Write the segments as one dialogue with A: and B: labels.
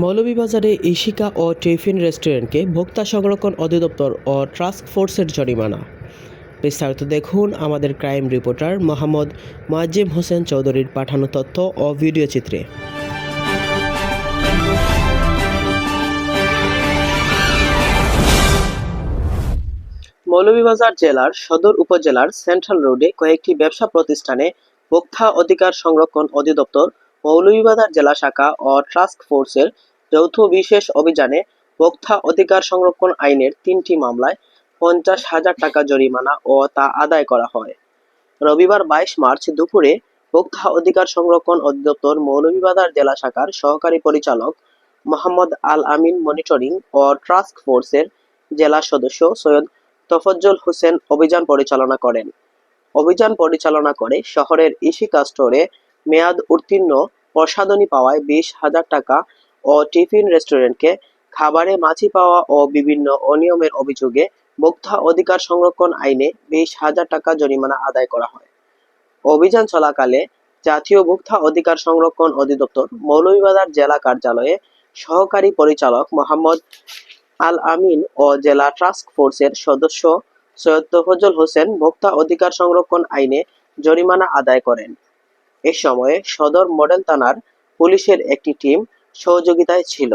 A: মৌলভীবাজারে ইশিকা ও tiffin রেস্টুরেন্টকে ভোক্তা সংরক্ষণ অধিদপ্তর ও টাস্ক ফোর্সের জরিমানা। বিস্তারিত দেখুন আমাদের ক্রাইম রিপোর্টার মোহাম্মদ মোয়াজ্জিম হোসেন চৌধুরীর পাঠানো তথ্য ও ভিডিও চিত্রে। মৌলভীবাজার জেলার সদর উপজেলার সেন্ট্রাল রোডে কয়েকটি ব্যবসা প্রতিষ্ঠানে ভোক্তা অধিকার সংরক্ষণ অধিদপ্তর মৌলভীবাজার জেলা শাখা ও টাস্ক ফোর্সের যৌথ বিশেষ অভিযানে ভোক্তা অধিকার সংরক্ষণ আইনের তিনটি মামলায় পঞ্চাশ হাজার টাকা জরিমানা ও তা আদায় করা হয়। রবিবার বাইশ মার্চ দুপুরে ভোক্তা অধিকার সংরক্ষণ অধিদপ্তর মৌলভীবাজার জেলা শাখার সহকারী পরিচালক মোহাম্মদ আল আমিন মনিটরিং ও টাস্ক ফোর্সের জেলা সদস্য সৈয়দ তফজ্জল হোসেন অভিযান পরিচালনা করেন। অভিযান পরিচালনা করে শহরের ইশিকা স্টোরে মেয়াদ উত্তীর্ণ প্রসাধনী পাওয়ায় বিশ হাজার টাকা ও টিফিন রেস্টুরেন্টকে খাবারে মাছি পাওয়া ও বিভিন্ন অনিয়মের অভিযোগে ভোক্তা অধিকার সংরক্ষণ আইনে বিশ হাজার টাকা জরিমানা আদায় করা হয়। অভিযান চলাকালে জাতীয় ভোক্তা অধিকার সংরক্ষণ অধিদপ্তর মৌলভীবাজার জেলা কার্যালয়ে সহকারী পরিচালক মোহাম্মদ আল আমিন ও জেলা টাস্ক ফোর্সের সদস্য সৈয়দ তফজল হোসেন ভোক্তা অধিকার সংরক্ষণ আইনে জরিমানা আদায় করেন। এ সময়ে সদর মডেল থানার পুলিশের একটি টিম সহযোগিতায় ছিল।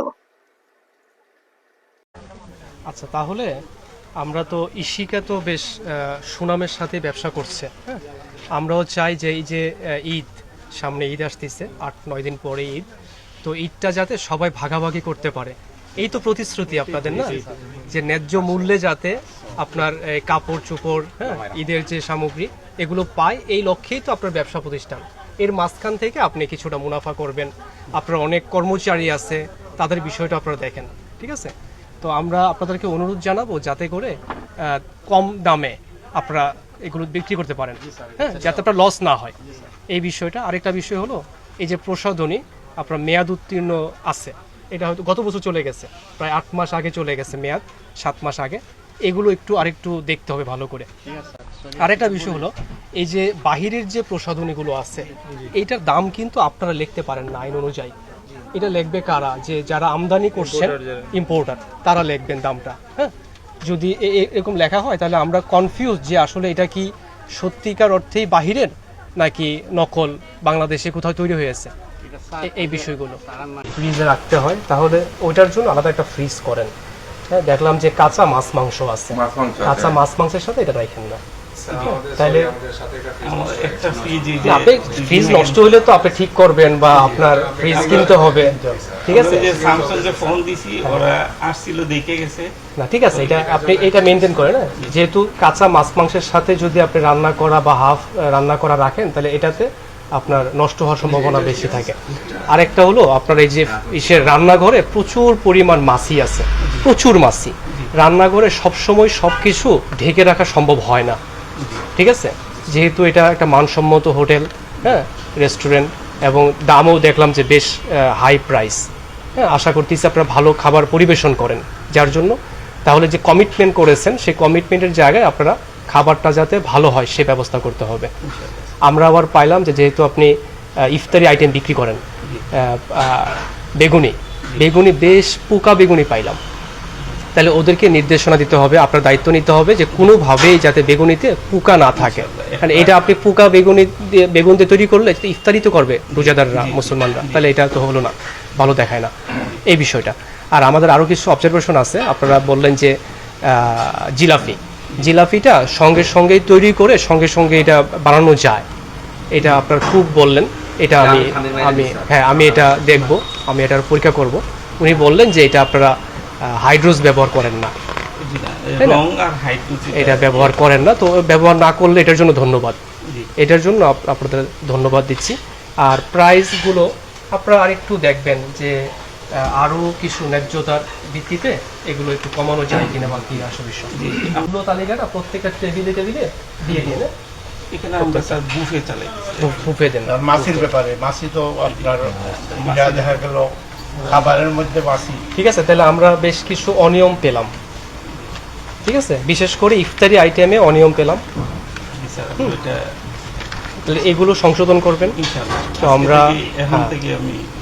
B: আচ্ছা তাহলে আমরা তো ইশিকা তো বেশ আহ, সুনামের সাথে ব্যবসা করছে হ্যাঁ? আমরাও চাই যে এই যে ঈদ সামনে ঈদ আসতেছে আট নয় দিন পরে ঈদ তো ঈদটা যাতে সবাই ভাগাভাগি করতে পারে। এই তো প্রতিশ্রুতি আপনাদের না? যে ন্যায্য মূল্যে যাতে আপনার কাপড় চোপড় হ্যাঁ ঈদের যে সামগ্রী এগুলো পায় এই লক্ষ্যেই তো আপনার ব্যবসা প্রতিষ্ঠান। এর মাঝখান থেকে আপনি কিছুটা মুনাফা করবেন। আপনার অনেক কর্মচারী আছে তাদের বিষয়টা আপনারা দেখেন ঠিক আছে? তো আমরা আপনাদেরকে অনুরোধ জানাব যাতে করে কম দামে আপনারা এগুলো বিক্রি করতে পারেন। হ্যাঁ যাতে আপনার লস না হয়। এই বিষয়টা। আরেকটা বিষয় হলো এই যে প্রসাধনী আপনার মেয়াদ উত্তীর্ণ আছে এটা হয়তো গত বছর চলে গেছে প্রায় আট মাস আগে চলে গেছে মেয়াদ সাত মাস আগে। এগুলো একটু আরেকটু দেখতে হবে ভালো করে। আরেকটা বিষয় হলো এই যে বাহিরের যে প্রসাধনীগুলো আছে এইটার দাম কিন্তু আপনারা লিখতে পারেন না আইন অনুযায়ী। এটা লিখবে কারা? যে যারা আমদানি করছেন ইম্পোর্টার তারা লিখবেন দামটা হ্যাঁ? যদি এরকম লেখা হয় তাহলে আমরা কনফিউজ যে আসলে এটা কি সত্যিকার অর্থেই বাহিরের নাকি নকল বাংলাদেশে কোথাও তৈরি হয়েছে? এই বিষয়গুলো। ফ্রিজে রাখতে হয় তাহলে ওইটার জন্য আলাদা একটা ফ্রিজ করেন। হ্যাঁ দেখলাম যে কাঁচা মাছ মাংস আছে।
C: মাছ মাংস আছে।
B: কাঁচা মাছ মাংসের সাথে এটা রাখেন না
C: আমাদের
B: তাইলে-
C: sorry, আমাদের সাথে একটা freeze
D: আমার একটা ফ্রিজ এই যে
B: আপনি ফ্রিজ নষ্ট হলে তো আপনি ঠিক করবেন বা আপনার ফ্রিজ কিনতে হবে। ঠিক আছে?
D: যে স্যামসাং যে ফোন দিছি ওরা আসছিল দেখে গেছে।
B: না ঠিক আছে এটা আপনি এটা মেনটেন করেন না যেহেতু কাঁচা মাছ মাংসের সাথে যদি আপনি রান্না করা বা হাফ রান্না করা রাখেন তাহলে এটাতে আপনার নষ্ট হওয়ার সম্ভাবনা বেশি থাকে। আরেকটা হলো আপনার এই যে ইসের রান্নাঘরে প্রচুর পরিমাণ মাছি আছে। প্রচুর মাছি। রান্নাঘরে সবসময় সব কিছু ঢেকে রাখা সম্ভব হয় না। ঠিক আছে? যেহেতু এটা একটা মানসম্মত হোটেল হ্যাঁ রেস্টুরেন্ট, এবং দামও দেখলাম যে বেশ হাই প্রাইস হ্যাঁ আশা করতেছি আপনারা ভালো খাবার পরিবেশন করেন। যার জন্য তাহলে যে কমিটমেন্ট করেছেন, সেই কমিটমেন্টের জায়গায় আপনারা খাবারটা যাতে ভালো হয়, সে ব্যবস্থা করতে হবে। আমরা আবার পাইলাম যে যেহেতু আপনি ইফতারি আইটেম বিক্রি করেন বেগুনি। বেগুনি বেশ পোকা বেগুনি পাইলাম। তাহলে ওদেরকে নির্দেশনা দিতে হবে, আপনার দায়িত্ব নিতে হবে যে কোনোভাবেই যাতে বেগুনিতে পোকা না থাকে। কারণ এটা আপনি পোকা বেগুনি বেগুন দিয়ে তৈরি করলে ইফতারি তো করবে রোজাদাররা, মুসলমানরা। তাহলে এটা তো হলো না, ভালো দেখায় না এই বিষয়টা। আর আমাদের আরও কিছু অবজারভেশন আছে, আপনারা বললেন যে জিলাফি জিলাফিটা সঙ্গে সঙ্গেই তৈরি করে সঙ্গে সঙ্গে এটা বানানো যায়। এটা আপনার খুব বললেন, এটা আমি আমি হ্যাঁ আমি এটা দেখব, আমি এটার পরীক্ষা করব। উনি বললেন যে এটা আপনারা হাইড্রোজ ব্যবহার করেন না। তাই না?
D: আর
B: এটা ব্যবহার করেন না তো ব্যবহার না করলে এটার জন্য ধন্যবাদ। এটার জন্য আপনাদের ধন্যবাদ দিচ্ছি। আর প্রাইসগুলো আপনারা আরেকটু দেখবেন যে আরও কিছু ন্যায্যতার ভিত্তিতে এগুলো একটু কমানো যায় কিনা বা কি আসল তালিকাটা প্রত্যেকটা টেবিলে টেবিলে দিয়ে দিয়ে
D: এখানে আমরা স্যার বুফে চালাই।
B: ফুপে দেন।
E: আর মাছির ব্যাপারে মাছি তো আপনার দেখা গেল খাবারের মধ্যে বাসি।
B: ঠিক আছে তাহলে আমরা বেশ কিছু অনিয়ম পেলাম। ঠিক আছে বিশেষ করে ইফতারি আইটেমে অনিয়ম পেলাম। তাহলে এগুলো সংশোধন করবেন।
D: ইনশাআল্লাহ।
B: তো আমরা-
D: এখন
B: হ্যাঁ।
D: থেকে আমি